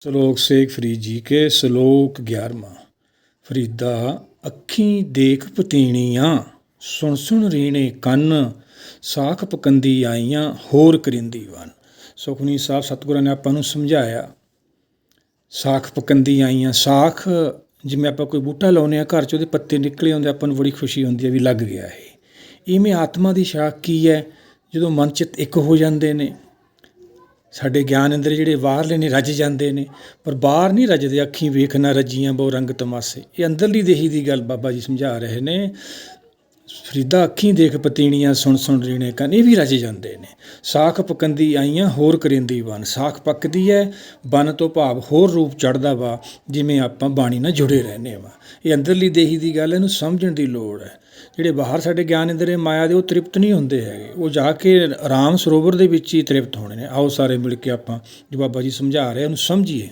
ਸ਼ਲੋਕ ਸੇਖ ਫਰੀਦ ਜੀ ਕੇ ਸ਼ਲੋਕ 11ਵਾਂ ਫਰੀਦਾ, ਅੱਖੀਂ ਦੇਖ ਪਤੀਣੀਆਂ, ਸੁਣ ਸੁਣ ਰੀਣੇ ਕੰਨ, ਸਾਖ ਪਕੰਦੀ ਆਈਆਂ, ਹੋਰ ਕਰਿੰਦੀ ਵਨ। ਸੁਖਨੀ ਸਾਹਿਬ ਸਤਿਗੁਰਾਂ ਨੇ ਆਪਾਂ ਨੂੰ ਸਮਝਾਇਆ, ਸਾਖ ਪਕੰਦੀ ਆਈਆਂ, ਸਾਖ, ਜਿਵੇਂ ਆਪਾਂ ਕੋਈ ਬੂਟਾ ਲਾਉਂਦੇ ਆ ਘਰ ਚ, ਉਹਦੇ ਪੱਤੇ ਨਿਕਲੇ ਹੁੰਦੇ, ਆਪਾਂ ਨੂੰ ਬੜੀ ਖੁਸ਼ੀ ਹੁੰਦੀ ਹੈ ਵੀ ਲੱਗ ਗਿਆ ਇਹ। ਇਵੇਂ ਆਤਮਾ ਦੀ ਸ਼ਾਖ ਕੀ ਹੈ? ਜਦੋਂ ਮਨ ਚਿੱਤ ਇੱਕ ਹੋ ਜਾਂਦੇ ਨੇ ਸਾਡੇ ਗਿਆਨ ਅੰਦਰ ਜਿਹੜੇ ਬਾਹਰਲੇ ਨੇ ਰੱਜ ਜਾਂਦੇ ਨੇ, ਪਰ ਬਾਹਰ ਨਹੀਂ ਰੱਜਦੇ, ਅੱਖੀਂ ਵੇਖ ਨਾ ਰੱਜੀਆਂ ਬਹੁ ਰੰਗ ਤਮਾਸੇ। ਇਹ ਅੰਦਰਲੀ ਦੇਹੀ ਦੀ ਗੱਲ ਬਾਬਾ ਜੀ ਸਮਝਾ ਰਹੇ ਨੇ। ਫਰੀਦਾ ਅੱਖੀਂ ਦੇਖ ਪਤੀਣੀਆਂ ਸੁਣ ਸੁਣ ਰੀਣੇ ਕੰਨ, ਇਹ ਵੀ ਰਜ ਜਾਂਦੇ ਨੇ। ਸਾਖ ਪਕੰਦੀ ਆਈਆਂ ਹੋਰ ਕਰਿੰਦੀ ਬਨ ਸਾਖ ਪੱਕਦੀ ਹੈ ਬਨ ਤੋਂ ਭਾਵ ਹੋਰ ਰੂਪ ਚੜਦਾ ਵਾ, ਜਿਵੇਂ ਆਪਾਂ ਬਾਣੀ ਨਾਲ ਜੁੜੇ ਰਹਿੰਦੇ ਵਾ। ਇਹ ਅੰਦਰਲੀ ਦੇਹੀ ਦੀ ਗੱਲ, ਇਹਨੂੰ ਸਮਝਣ ਦੀ ਲੋੜ ਹੈ ਜਿਹੜੇ ਬਾਹਰ ਸਾਡੇ ਗਿਆਨ ਅੰਦਰ ਇਹ ਮਾਇਆ ਦੇ, ਉਹ ਤ੍ਰਿਪਤ ਨਹੀਂ ਹੁੰਦੇ ਹੈਗੇ। ਉਹ ਜਾ ਕੇ ਆਰਾਮ ਸਰੋਵਰ ਦੇ ਵਿੱਚ ਹੀ ਤ੍ਰਿਪਤ ਹੋਣੇ ਨੇ। ਆਓ ਸਾਰੇ ਮਿਲ ਕੇ ਆਪਾਂ ਜੋ ਬਾਬਾ ਜੀ ਸਮਝਾ ਰਹੇ ਉਹਨੂੰ ਸਮਝੀਏ।